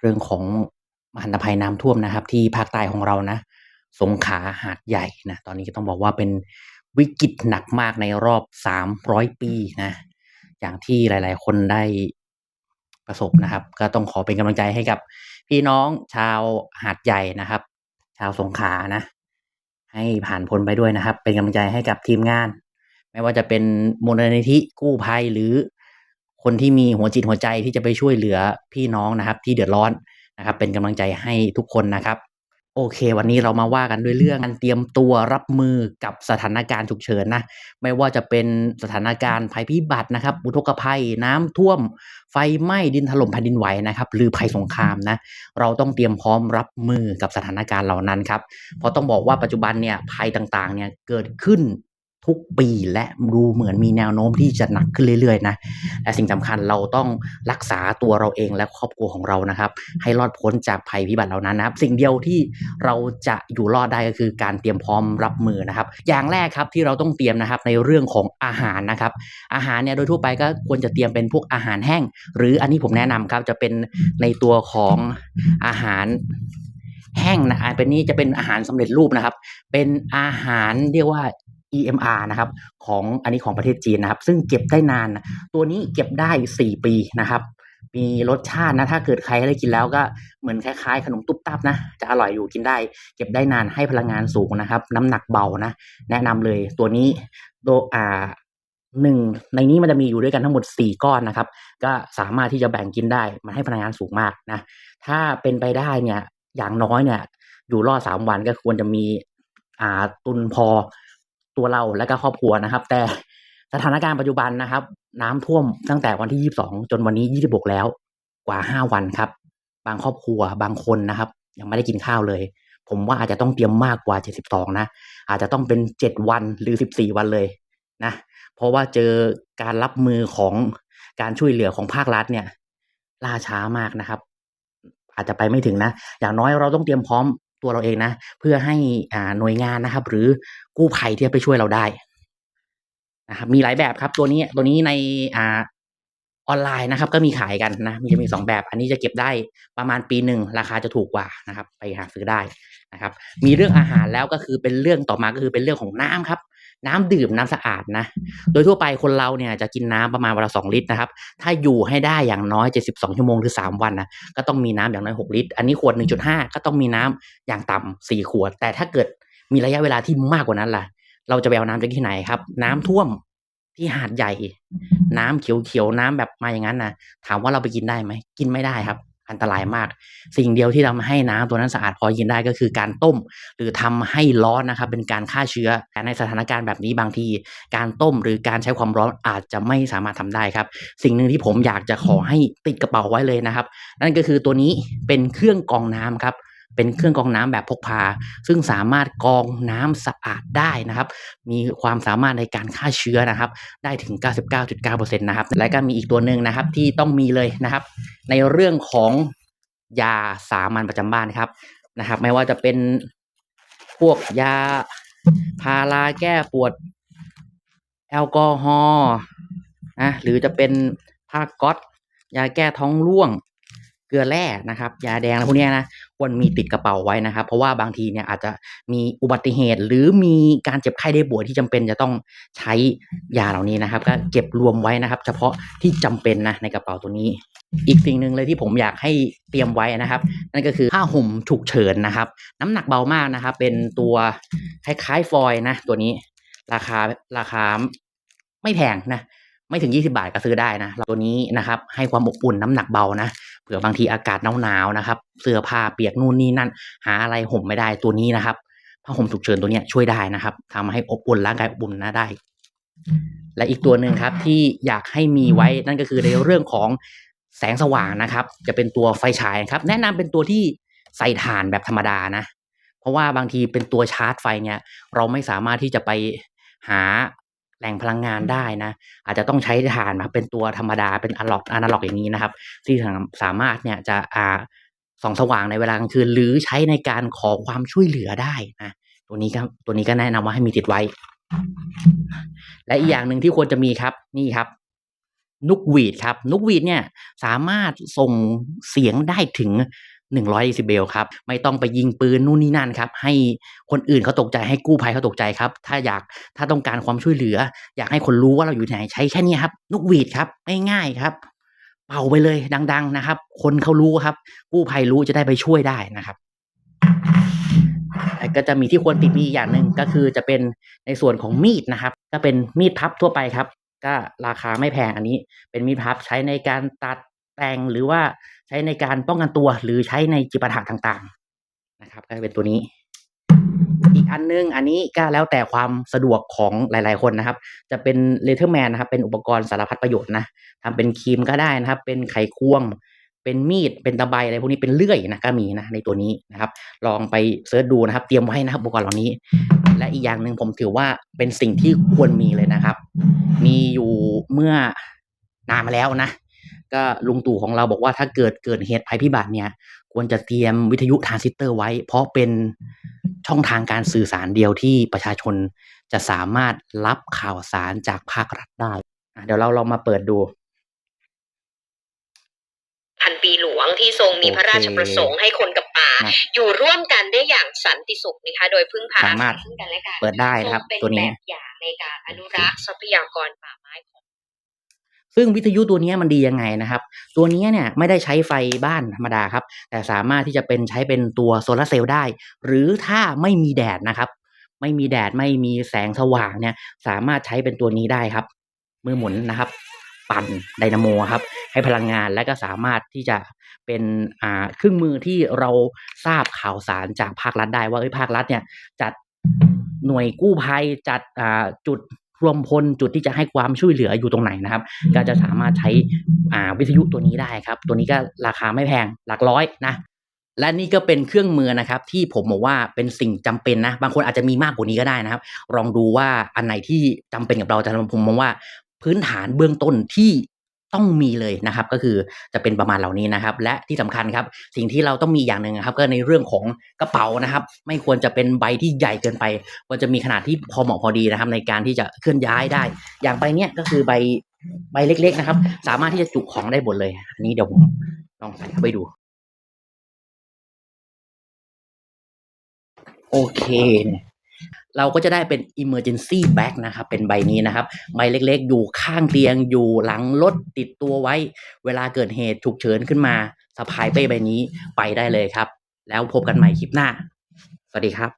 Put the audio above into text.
เรื่องของมหันตภัยน้ำท่วมนะครับ ที่ภาคใต้ของเรานะ สงขาหาดใหญ่นะ ตอนนี้ก็ต้องบอกว่าเป็นวิกฤตหนักมากในรอบ 300 ปีนะ อย่างที่หลาย ๆ คนได้ประสบนะครับ ก็ต้องขอเป็นกำลังใจให้กับ พี่น้องชาวหาดใหญ่นะครับ ชาวสงขานะ ให้ผ่านพ้นไปด้วยนะครับ เป็นกำลังใจให้กับทีมงาน ไม่ว่าจะเป็นมูลนิธิกู้ภัยหรือ คนที่มีหัวจิตหัวใจที่จะไปช่วยเหลือพี่น้องนะครับ ที่เดือดร้อนนะครับ เป็นกำลังใจให้ทุกคนนะครับ โอเค วันนี้เรามาว่ากันด้วยเรื่องการเตรียมตัวรับมือกับสถานการณ์ฉุกเฉินนะไม่ว่าจะเป็นสถานการณ์ภัยพิบัตินะครับ อุทกภัยน้ำท่วม ไฟไหม้ดินถล่มแผ่นดินไหวนะครับ หรือภัยสงครามนะ เราต้องเตรียมพร้อมรับมือกับสถานการณ์เหล่านั้นครับเพราะต้องบอกว่าปัจจุบันเนี่ยภัยต่างๆเนี่ยเกิดขึ้น ทุกปีและดูเหมือนมีแนวโน้มที่จะหนักขึ้นเรื่อยๆนะและสิ่งสำคัญเราต้องรักษาตัวเราเองและครอบครัวของเรานะครับ ให้รอดพ้นจากภัยพิบัติเหล่านั้นนะครับ สิ่งเดียวที่เราจะอยู่รอดได้ก็คือการเตรียมพร้อมรับมือนะครับ อย่างแรกครับที่เราต้องเตรียมนะครับในเรื่องของอาหารนะครับ อาหารเนี่ยโดยทั่วไปก็ควรจะเตรียมเป็นพวกอาหารแห้ง หรืออันนี้ผมแนะนำครับจะเป็นในตัวของอาหารแห้งนะอ่าเป็นนี้จะเป็นอาหารสำเร็จรูปนะครับ เป็นอาหารเรียกว่า EMR นะครับของอันนี้ของประเทศจีนนะครับ ซึ่งเก็บได้นาน ตัวนี้เก็บได้ 4 ปีนะครับ มีรสชาตินะ ถ้าเกิดใครได้กินแล้วก็เหมือนคล้ายๆ ขนมตุ๊บตับนะ จะอร่อยอยู่กินได้ เก็บได้นานให้พลังงานสูงนะครับ น้ำหนักเบานะ แนะนำเลยตัวนี้โดอ่าหนึ่งในนี้มันจะมีอยู่ด้วยกันทั้งหมด 4 ก้อนนะครับ ก็สามารถที่จะแบ่งกินได้ มันให้พลังงานสูงมากนะ ถ้าเป็นไปได้เนี่ยอย่างน้อยเนี่ยอยู่รอด3วันก็ควรจะมีอ่าตุนพอ ตัวเราและก็ครอบครัวนะครับ แต่สถานการณ์ปัจจุบันนะครับ น้ำท่วมตั้งแต่วันที่ 22 จนวันนี้ 26 แล้วกว่า 5 วันครับ บางครอบครัวบางคนนะครับ ยังไม่ได้กินข้าวเลย ผมว่าอาจจะต้องเตรียมมากกว่า 72 นะ อาจจะต้องเป็น 7 วันหรือ 14 วันเลยนะ เพราะว่าเจอการรับมือของการช่วยเหลือของภาครัฐเนี่ย ล่าช้ามากนะครับ อาจจะไปไม่ถึงนะ อย่างน้อยเราต้องเตรียมพร้อม ตัวเราเองนะ เพื่อให้อ่าหน่วยงานนะครับ หรือกู้ภัยที่ไปช่วยเราได้นะครับมีหลายแบบครับ ตัวนี้ตัวนี้ในอ่าออนไลน์นะครับ ก็มีขายกันนะมีจะมีสองแบบ อันนี้จะเก็บได้ประมาณปีหนึ่งราคาจะถูกกว่านะครับ ไปหาซื้อได้นะครับ มีเรื่องอาหารแล้วก็คือเป็นเรื่องต่อมาก็คือเป็นเรื่องของน้ำครับ น้ำดื่มน้ำสะอาดนะ โดยทั่วไปคนเราเนี่ยจะกินน้ำประมาณวันละ2ลิตรนะครับ ถ้าอยู่ให้ได้อย่างน้อย 72 ชั่วโมงหรือ 3 วันนะก็ต้องมีน้ำอย่างน้อย 6 ลิตร อันนี้ขวด 1.5 ก็ต้องมีน้ำอย่างต่ำ4ขวด แต่ถ้าเกิดมีระยะเวลาที่มากกว่านั้นล่ะ เราจะไปเอาน้ำจากที่ไหนครับ น้ำท่วมที่หาดใหญ่ น้ำเขียวๆน้ำแบบมาอย่างนั้นนะถามว่าเราไปกินได้ไหมกินไม่ได้ครับ อันตรายมาก สิ่งเดียวที่ทำให้น้ำตัวนั้นสะอาดพอกินได้ก็คือการต้ม หรือทำให้ร้อนนะครับเป็นการฆ่าเชื้อแต่ในสถานการณ์แบบนี้บางที การต้มหรือการใช้ความร้อนอาจจะไม่สามารถทำได้ครับ สิ่งหนึ่งที่ผมอยากจะขอให้ติดกระเป๋าไว้เลยนะครับ นั่นก็คือตัวนี้เป็นเครื่องกรองน้ำครับเป็นเครื่องกรองน้ำแบบพกพา ซึ่งสามารถกรองน้ำสะอาดได้นะครับ มีความสามารถในการฆ่าเชื้อนะครับ ได้ถึง 99.9%นะครับและก็มีอีกตัวหนึ่งนะครับที่ต้องมีเลยนะครับ ในเรื่องของยาสามัญประจำบ้านครับนะครับ ไม่ว่าจะเป็นพวกยาพาราแก้ปวด แอลกอฮอล์นะหรือจะเป็นผ้าก๊อตยาแก้ท้องร่วง เกลือแร่นะครับ ยาแดงอะไรพวกนี้นะควรมีติดกระเป๋าไว้นะครับ เพราะว่าบางทีเนี่ยอาจจะมีอุบัติเหตุ หรือมีการเจ็บไข้ได้ป่วยที่จำเป็นจะต้องใช้ยาเหล่านี้นะครับ ก็เก็บรวมไว้นะครับ เฉพาะที่จำเป็นนะในกระเป๋าตัวนี้ อีกสิ่งหนึ่งเลยที่ผมอยากให้เตรียมไว้นะครับ นั่นก็คือผ้าห่มฉุกเฉินนะครับ น้ำหนักเบามากนะครับ เป็นตัวคล้ายๆฟอยล์นะ ตัวนี้ราคาราคาไม่แพงนะไม่ถึง 20 บาทก็ซื้อได้นะตัวนี้นะครับ ให้ความอบอุ่นน้ำหนักเบานะเผื่อบางทีอากาศหนาวๆนะครับ เสื้อผ้าเปียกนู่นนี่นั่น หาอะไรห่มไม่ได้ตัวนี้นะครับผ้าห่มฉุกเฉินตัวนี้ช่วยได้นะครับทำให้อบอุ่นร่างกายอบอุ่นนะได้ และอีกตัวหนึ่งครับที่อยากให้มีไว้นั่นก็คือในเรื่องของ แสงสว่างนะครับ จะเป็นตัวไฟฉายครับ แนะนำเป็นตัวที่ใส่ถ่านแบบธรรมดานะ เพราะว่าบางทีเป็นตัวชาร์จไฟเนี่ย เราไม่สามารถที่จะไปหาแหล่งพลังงานได้นะ อาจจะต้องใช้ถ่านมาเป็นตัวธรรมดาเป็นอะล็อกอนาล็อกอย่างนี้นะครับ ที่สามารถเนี่ยจะอ่าส่องสว่างในเวลากลางคืน หรือใช้ในการขอความช่วยเหลือได้นะตัวนี้ก็ตัวนี้ก็แนะนำว่าให้มีติดไว้ และอีกอย่างหนึ่งที่ควรจะมีครับนี่ครับ นกหวีดครับนกหวีดเนี่ยสามารถส่งเสียงได้ถึง100เดซิเบลครับ ไม่ต้องไปยิงปืนนู่นนี่นั่นครับ ให้คนอื่นเขาตกใจให้กู้ภัยเขาตกใจครับ ถ้าอยากถ้าต้องการความช่วยเหลือ อยากให้คนรู้ว่าเราอยู่ไหนใช้แค่นี้ครับนกหวีดครับง่ายๆครับ เป่าไปเลยดัง ๆนะครับ คนเขารู้ครับ กู้ภัยรู้จะได้ไปช่วยได้นะครับแต่ก็จะมีที่ควรติดมีอย่างหนึ่งก็คือจะเป็นในส่วนของมีดนะครับ ก็เป็นมีดพับทั่วไปครับ ก็ราคาไม่แพงอันนี้ เป็นมีดพับใช้ในการตัดแต่งหรือว่าใช้ในการป้องกันตัวหรือใช้ในจิปาถะต่างๆนะครับ ก็จะเป็นตัวนี้ อีกอันหนึ่งอันนี้ก็แล้วแต่ความสะดวกของหลาย ๆ คนนะครับ จะเป็น Leatherman นะครับ เป็นอุปกรณ์สารพัดประโยชน์นะทำเป็นครีมก็ได้นะครับ เป็นไขควงเป็นมีด เป็นตะไบอะไรพวกนี้เป็นเลื่อยนะก็มีนะในตัวนี้นะครับ ลองไปเซิร์ชดูนะครับ เตรียมไว้นะครับอุปกรณ์เหล่านี้ อีกอย่างหนึ่งผมถือว่าเป็นสิ่งที่ควรมีเลยนะครับ มีอยู่เมื่อนานมาแล้วนะ ก็ลุงตู่ของเราบอกว่าถ้าเกิดเกิดเหตุภัยพิบัติเนี่ย ควรจะเตรียมวิทยุทรานซิสเตอร์ไว้ เพราะเป็นช่องทางการสื่อสารเดียวที่ประชาชนจะสามารถรับข่าวสารจากภาครัฐได้ เดี๋ยวเราลองมาเปิดดูพันปีหลวงที่ทรงมีพระราชประสงค์ให้คนกับ อยู่ร่วมกันได้อย่างสันติสุขนะคะโดยพึ่งพาสามารถซึ่งกันและกันเปิดได้ทรนะครับงเป็นตัวนี้แบบอย่างในการอนุรักษ์ทรัพยากรป่าไม้ของซึ่งวิทยุตัวเนี้ยมันดียังไงนะครับ ตัวเนี้ยเนี่ยไม่ได้ใช้ไฟบ้านธรรมดาครับ แต่สามารถที่จะเป็นใช้เป็นตัวโซลาร์เซลล์ได้ หรือถ้าไม่มีแดดนะครับ ไม่มีแดดไม่มีแสงสว่างเนี่ย สามารถใช้เป็นตัวนี้ได้ครับ มือหมุนนะครับ ปั่นไดนาโมครับ ให้พลังงานและก็สามารถที่จะเป็นอ่าเครื่องมือที่เราทราบข่าวสารจากภาครัฐได้ว่าเฮ้ยภาครัฐเนี่ยจัดหน่วยกู้ภัยจัดอ่าจุดรวมพลจุดที่จะให้ความช่วยเหลืออยู่ตรงไหนนะครับ ก็จะสามารถใช้อ่าวิทยุตัวนี้ได้ครับ ตัวนี้ก็ราคาไม่แพงหลักร้อยนะและนี่ก็เป็นเครื่องมือนะครับที่ผมบอกว่าเป็นสิ่งจำเป็นนะ บางคนอาจจะมีมากกว่านี้ก็ได้นะครับ ลองดูว่าอันไหนที่จำเป็นกับเราแต่ผมมองว่า พื้นฐานเบื้องต้นที่ต้องมีเลยนะครับ ก็คือจะเป็นประมาณเหล่านี้นะครับ และที่สำคัญครับ สิ่งที่เราต้องมีอย่างหนึ่งครับ ก็ในเรื่องของกระเป๋านะครับ ไม่ควรจะเป็นใบที่ใหญ่เกินไปควรจะมีขนาดที่พอเหมาะพอดีนะครับ ในการที่จะเคลื่อนย้ายได้ อย่างใบเนี้ยก็คือใบใบเล็ก ๆนะครับ สามารถที่จะจุของได้หมดเลย อันนี้เดี๋ยวผมลองใส่เข้าไปดู โอเค เราก็จะได้เป็น emergency bag นะครับ เป็นใบนี้นะครับ ใบเล็กๆ อยู่ข้างเตียง อยู่หลังรถติดตัวไว้ เวลาเกิดเหตุฉุกเฉินขึ้นมาสะพายเป้ใบนี้ไปได้เลยครับ แล้วพบกันใหม่คลิปหน้า สวัสดีครับ